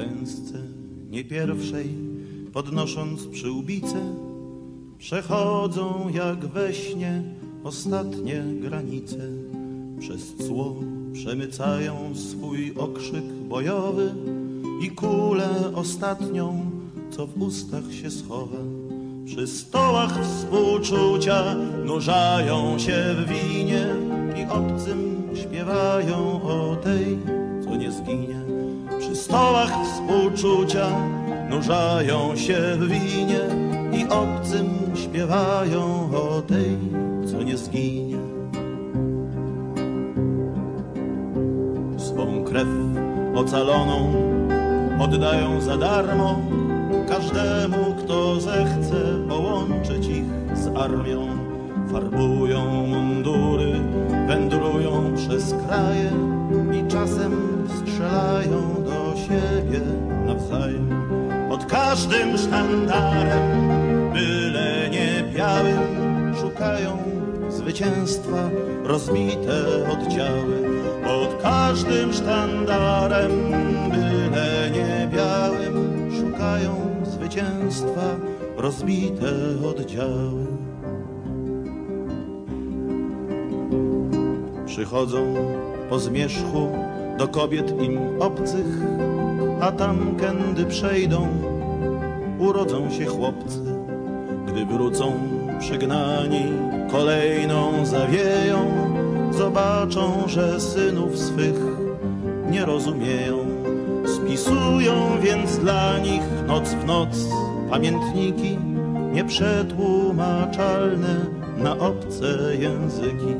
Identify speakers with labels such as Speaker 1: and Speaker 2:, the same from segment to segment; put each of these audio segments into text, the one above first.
Speaker 1: klęsce, nie pierwszej, podnosząc przyłbicę, przechodzą jak we śnie ostatnie granice. Przez cło przemycają swój okrzyk bojowy i kulę ostatnią, co w ustach się schowa. Przy stołach współczucia nurzają się w winie i obcym śpiewają o tej, co nie zginie. Przy stołach współczucia nurzają się w winie i obcym śpiewają o tej, co nie zginie. Swą krew ocaloną oddają za darmo każdemu, kto zechce połączyć ich z armią. Farbują mundury, wędrują przez kraje i czasem strzelają siebie nawzajem. Pod każdym sztandarem, byle nie białym, szukają zwycięstwa rozbite oddziały. Pod każdym sztandarem, byle nie białym, szukają zwycięstwa rozbite oddziały. Przychodzą po zmierzchu do kobiet im obcych, a tam kędy przejdą, urodzą się chłopcy. Gdy wrócą przygnani, kolejną zawieją, zobaczą, że synów swych nie rozumieją. Spisują więc dla nich noc w noc pamiętniki nieprzetłumaczalne na obce języki.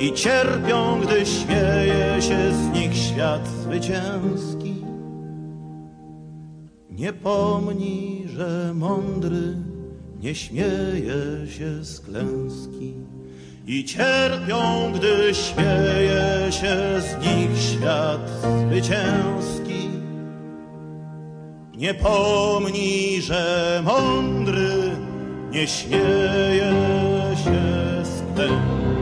Speaker 1: I cierpią, gdy śmieje się z nich świat zwycięski. Nie pomni, że mądry nie śmieje się z klęski. I cierpią, gdy śmieje się z nich świat zwycięski. Nie pomni, że mądry nie śmieje się z klęski.